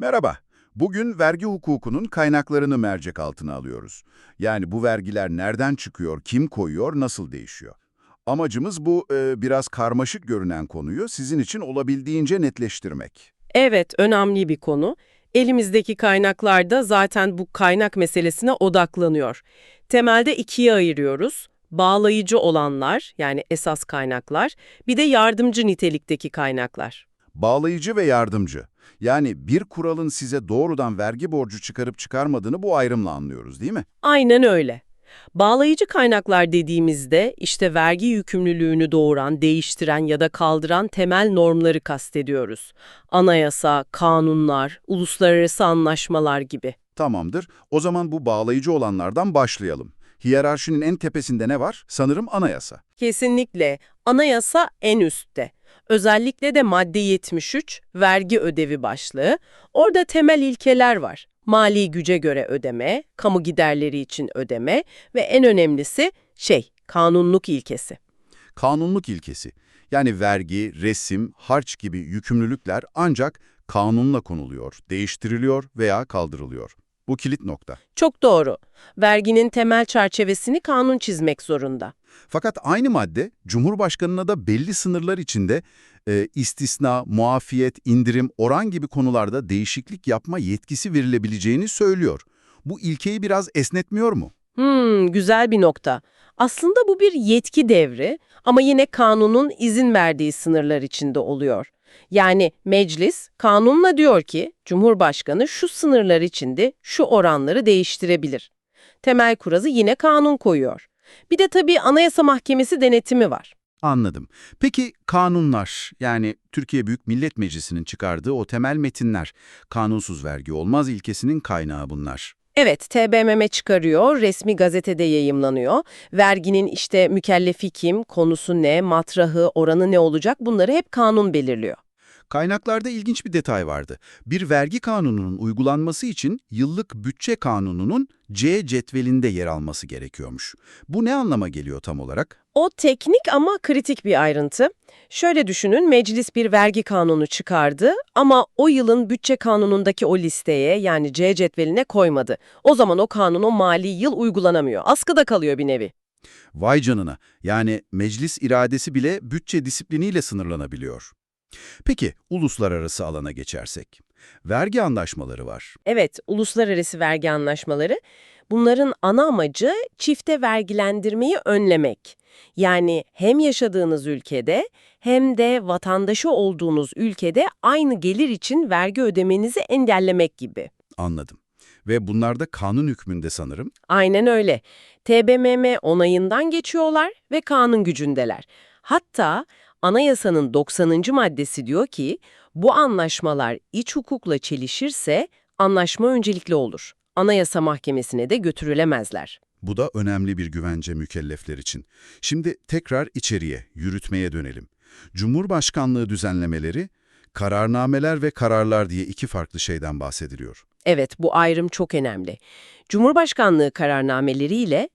Merhaba. Bugün vergi hukukunun kaynaklarını mercek altına alıyoruz. Yani bu vergiler nereden çıkıyor, kim koyuyor, nasıl değişiyor? Amacımız bu e, biraz karmaşık görünen konuyu sizin için olabildiğince netleştirmek. Evet, önemli bir konu. Elimizdeki kaynaklar da zaten bu kaynak meselesine odaklanıyor. Temelde ikiye ayırıyoruz. Bağlayıcı olanlar, yani esas kaynaklar, bir de yardımcı nitelikteki kaynaklar. Bağlayıcı ve yardımcı. Yani bir kuralın size doğrudan vergi borcu çıkarıp çıkarmadığını bu ayrımla anlıyoruz değil mi? Aynen öyle. Bağlayıcı kaynaklar dediğimizde işte vergi yükümlülüğünü doğuran, değiştiren ya da kaldıran temel normları kastediyoruz. Anayasa, kanunlar, uluslararası anlaşmalar gibi. Tamamdır. O zaman bu bağlayıcı olanlardan başlayalım. Hiyerarşinin en tepesinde ne var? Sanırım anayasa. Kesinlikle. Anayasa en üstte. Özellikle de madde 73, vergi ödevi başlığı. Orada temel ilkeler var. Mali güce göre ödeme, kamu giderleri için ödeme ve en önemlisi şey, kanunluk ilkesi. Kanunluk ilkesi. Yani vergi, resim, harç gibi yükümlülükler ancak kanunla konuluyor, değiştiriliyor veya kaldırılıyor. Bu kilit nokta. Çok doğru. Verginin temel çerçevesini kanun çizmek zorunda. Fakat aynı madde Cumhurbaşkanına da belli sınırlar içinde e, istisna, muafiyet, indirim, oran gibi konularda değişiklik yapma yetkisi verilebileceğini söylüyor. Bu ilkeyi biraz esnetmiyor mu? Hmm, güzel bir nokta. Aslında bu bir yetki devri ama yine kanunun izin verdiği sınırlar içinde oluyor. Yani meclis kanunla diyor ki Cumhurbaşkanı şu sınırlar içinde şu oranları değiştirebilir. Temel kurazı yine kanun koyuyor. Bir de tabii Anayasa Mahkemesi denetimi var. Anladım. Peki kanunlar, yani Türkiye Büyük Millet Meclisi'nin çıkardığı o temel metinler, kanunsuz vergi olmaz ilkesinin kaynağı bunlar. Evet, TBMM çıkarıyor, resmi gazetede yayımlanıyor. Verginin işte mükellefi kim, konusu ne, matrahı, oranı ne olacak bunları hep kanun belirliyor. Kaynaklarda ilginç bir detay vardı. Bir vergi kanununun uygulanması için yıllık bütçe kanununun C cetvelinde yer alması gerekiyormuş. Bu ne anlama geliyor tam olarak? O teknik ama kritik bir ayrıntı. Şöyle düşünün, meclis bir vergi kanunu çıkardı ama o yılın bütçe kanunundaki o listeye yani C cetveline koymadı. O zaman o kanun o mali yıl uygulanamıyor. Askıda kalıyor bir nevi. Vay canına, yani meclis iradesi bile bütçe disipliniyle sınırlanabiliyor. Peki, uluslararası alana geçersek. Vergi anlaşmaları var. Evet, uluslararası vergi anlaşmaları. Bunların ana amacı çifte vergilendirmeyi önlemek. Yani hem yaşadığınız ülkede hem de vatandaşı olduğunuz ülkede aynı gelir için vergi ödemenizi engellemek gibi. Anladım. Ve bunlar da kanun hükmünde sanırım. Aynen öyle. TBMM onayından geçiyorlar ve kanun gücündeler. Hatta anayasanın 90. maddesi diyor ki bu anlaşmalar iç hukukla çelişirse anlaşma öncelikli olur. Anayasa Mahkemesi'ne de götürülemezler. Bu da önemli bir güvence mükellefler için. Şimdi tekrar içeriye, yürütmeye dönelim. Cumhurbaşkanlığı düzenlemeleri, kararnameler ve kararlar diye iki farklı şeyden bahsediliyor. Evet, bu ayrım çok önemli. Cumhurbaşkanlığı kararnameleriyle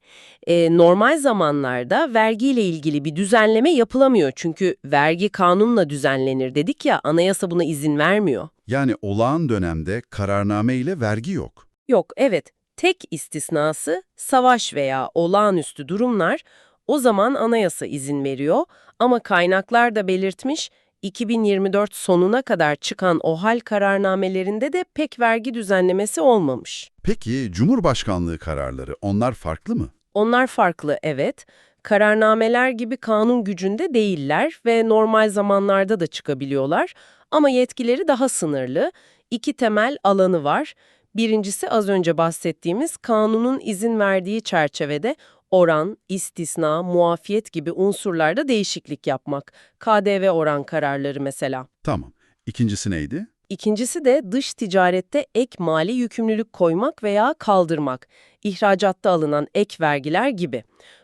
e, normal zamanlarda vergiyle ilgili bir düzenleme yapılamıyor. Çünkü vergi kanunla düzenlenir dedik ya, anayasa buna izin vermiyor. Yani olağan dönemde kararname ile vergi yok. Yok, evet. Tek istisnası savaş veya olağanüstü durumlar o zaman anayasa izin veriyor ama kaynaklar da belirtmiş 2024 sonuna kadar çıkan OHAL kararnamelerinde de pek vergi düzenlemesi olmamış. Peki Cumhurbaşkanlığı kararları onlar farklı mı? Onlar farklı evet. Kararnameler gibi kanun gücünde değiller ve normal zamanlarda da çıkabiliyorlar ama yetkileri daha sınırlı. İki temel alanı var. Birincisi az önce bahsettiğimiz kanunun izin verdiği çerçevede oran, istisna, muafiyet gibi unsurlarda değişiklik yapmak. KDV oran kararları mesela. Tamam. İkincisi neydi? İkincisi de dış ticarette ek mali yükümlülük koymak veya kaldırmak. İhracatta alınan ek vergiler gibi.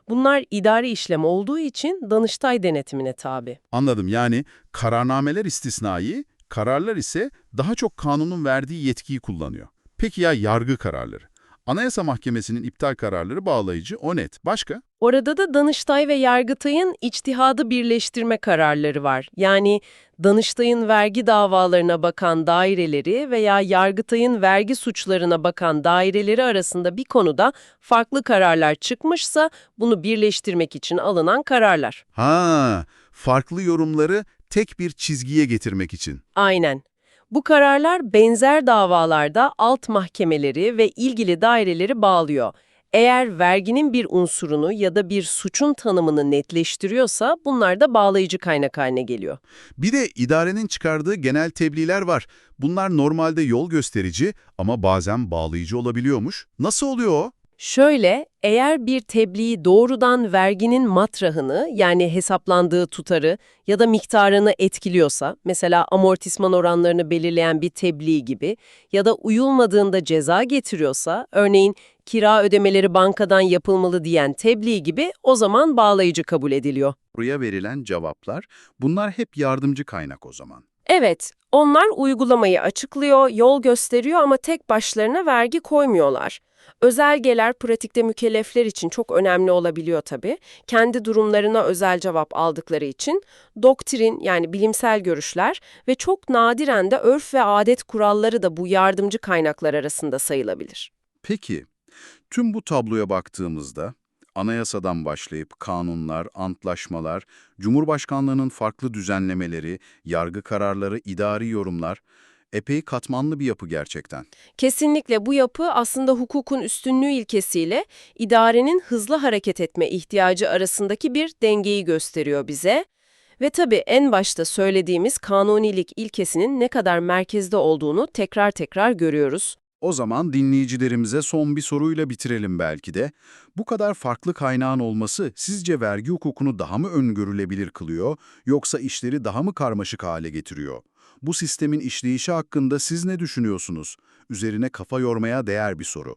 Bunlar idari işlem olduğu için Danıştay denetimine tabi. Anladım. Yani kararnameler istisnai, kararlar ise daha çok kanunun verdiği yetkiyi kullanıyor. Peki ya yargı kararları? Anayasa Mahkemesi'nin iptal kararları bağlayıcı, o net. Başka? Orada da Danıştay ve Yargıtay'ın içtihadı birleştirme kararları var. Yani Danıştay'ın vergi davalarına bakan daireleri veya Yargıtay'ın vergi suçlarına bakan daireleri arasında bir konuda farklı kararlar çıkmışsa bunu birleştirmek için alınan kararlar. Ha, farklı yorumları tek bir çizgiye getirmek için. Aynen. Bu kararlar benzer davalarda alt mahkemeleri ve ilgili daireleri bağlıyor. Eğer verginin bir unsurunu ya da bir suçun tanımını netleştiriyorsa bunlar da bağlayıcı kaynak haline geliyor. Bir de idarenin çıkardığı genel tebliğler var. Bunlar normalde yol gösterici ama bazen bağlayıcı olabiliyormuş. Nasıl oluyor o? Şöyle, eğer bir tebliğ doğrudan verginin matrahını yani hesaplandığı tutarı ya da miktarını etkiliyorsa, mesela amortisman oranlarını belirleyen bir tebliğ gibi ya da uyulmadığında ceza getiriyorsa, örneğin kira ödemeleri bankadan yapılmalı diyen tebliğ gibi o zaman bağlayıcı kabul ediliyor. Buraya verilen cevaplar, bunlar hep yardımcı kaynak o zaman. Evet, onlar uygulamayı açıklıyor, yol gösteriyor ama tek başlarına vergi koymuyorlar. Özelgeler pratikte mükellefler için çok önemli olabiliyor tabii. Kendi durumlarına özel cevap aldıkları için doktrin yani bilimsel görüşler ve çok nadiren de örf ve adet kuralları da bu yardımcı kaynaklar arasında sayılabilir. Peki, tüm bu tabloya baktığımızda, anayasadan başlayıp kanunlar, antlaşmalar, Cumhurbaşkanlığının farklı düzenlemeleri, yargı kararları, idari yorumlar, epey katmanlı bir yapı gerçekten. Kesinlikle bu yapı aslında hukukun üstünlüğü ilkesiyle idarenin hızlı hareket etme ihtiyacı arasındaki bir dengeyi gösteriyor bize. Ve tabii en başta söylediğimiz kanunilik ilkesinin ne kadar merkezde olduğunu tekrar tekrar görüyoruz. O zaman dinleyicilerimize son bir soruyla bitirelim belki de. Bu kadar farklı kaynağın olması sizce vergi hukukunu daha mı öngörülebilir kılıyor, yoksa işleri daha mı karmaşık hale getiriyor? Bu sistemin işleyişi hakkında siz ne düşünüyorsunuz? Üzerine kafa yormaya değer bir soru.